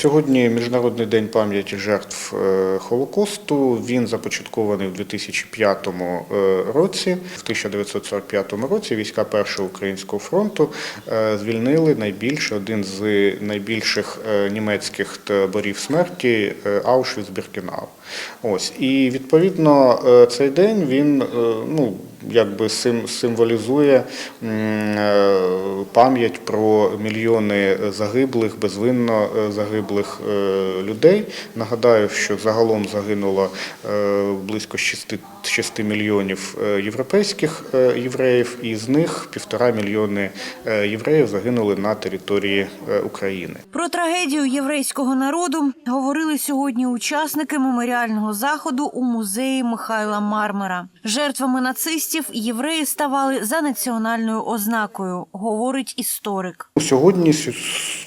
Сьогодні Міжнародний день пам'яті жертв е, Холокосту. Він започаткований в 2005 е, році. В 1945 році війська Першого українського фронту е, звільнили найбільше один з найбільших німецьких таборів смерті Аушвіц-Біркенау. Ось і відповідно цей день він ну якби сим- символізує е, пам'ять про мільйони загиблих, безвинно е, загиблих е, людей. Нагадаю, що загалом загинуло близько 6, 6 мільйонів європейських євреїв, і з них півтора мільйони євреїв загинули на території України. Про трагедію єврейського народу говорили сьогодні учасники меморіального заходу у музеї Михайла Мармера. Жертвами нацистів євреї ставали за національною ознакою, говорить історик. Сьогодні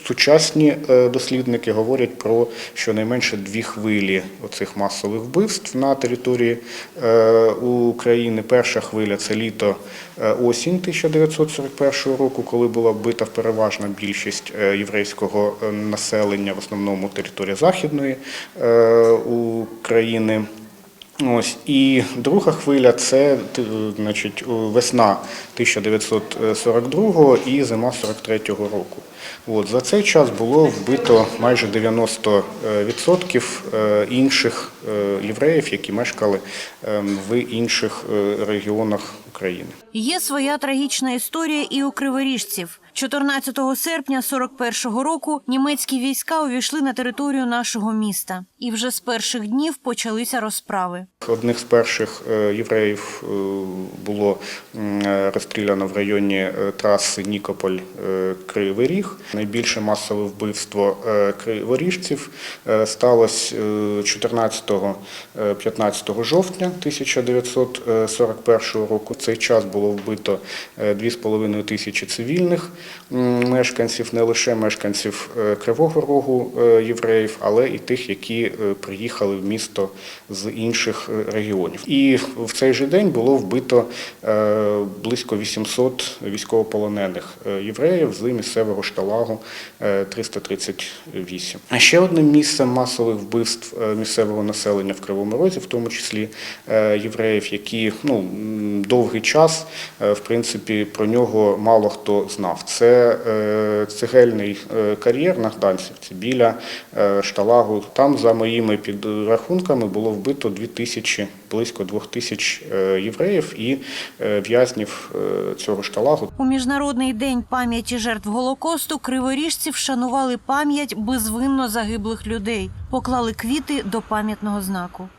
сучасні е, дослідники говорять про щонайменше дві хвилі оцих масових вбивств на території е, України. Перша хвиля це літо е, осінь 1941 року, коли була вбита переважна більшість єврейського населення, в основному територія Західної України. Ось і друга хвиля це значить весна 1942 і зима 43-го року. От за цей час було вбито майже 90% е, інших е, євреїв, які мешкали ем, в інших е, регіонах України. Є своя трагічна історія і у криворіжців. 14 серпня 41-го року німецькі війська увійшли на територію нашого міста, і вже з перших днів почалися розправи. Одних з перших е, євреїв е, було розстріляно в районі е, траси Нікополь-Кривий Ріг. Найбільше масове вбивство криворіжців сталося 14-15 жовтня 1941 року. В цей час було вбито е, 2,5 тисячі цивільних мешканців, не лише мешканців е, Кривого Рогу е, євреїв, але і тих, які е, приїхали в місто з інших е, регіонів. І в цей же день було вбито е, близько 800 військовополонених е, євреїв з місцевого шталагу е, 338. А ще одним місцем масових вбивств е, місцевого населення в Кривому Розі, в тому числі е, євреїв, які ну м, довгий час е, в принципі про нього мало хто знав. Це е, цегельний е, кар'єр на Гданцівці біля шталагу. Там, за моїми підрахунками, було вбито 2000, близько 2000 е, євреїв і в'язнів цього шталагу. У міжнародний день пам'яті жертв голокосту криворіжці вшанували пам'ять безвинно загиблих людей, поклали квіти до пам'ятного знаку.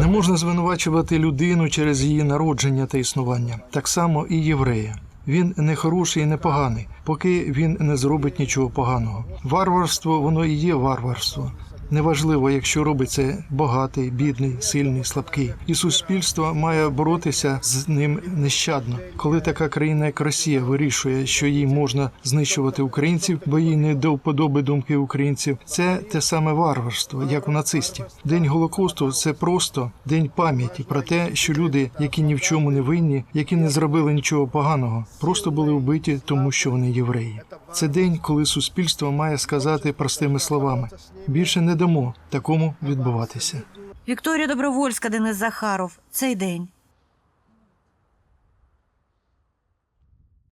Не можна звинувачувати людину через її народження та існування, так само і єврея. Він не хороший і не поганий, поки він не зробить нічого поганого. Варварство воно і є варварство. Неважливо, якщо робить це багатий, бідний, сильний, слабкий, і суспільство має боротися з ним нещадно. Коли така країна, як Росія, вирішує, що їй можна знищувати українців, бо їй не до вподоби думки українців, це те саме варварство, як у нацистів. День голокосту це просто день пам'яті про те, що люди, які ні в чому не винні, які не зробили нічого поганого, просто були вбиті, тому що вони євреї. Це день, коли суспільство має сказати простими словами: більше не дамо такому відбуватися. Вікторія Добровольська, Денис Захаров. Цей день.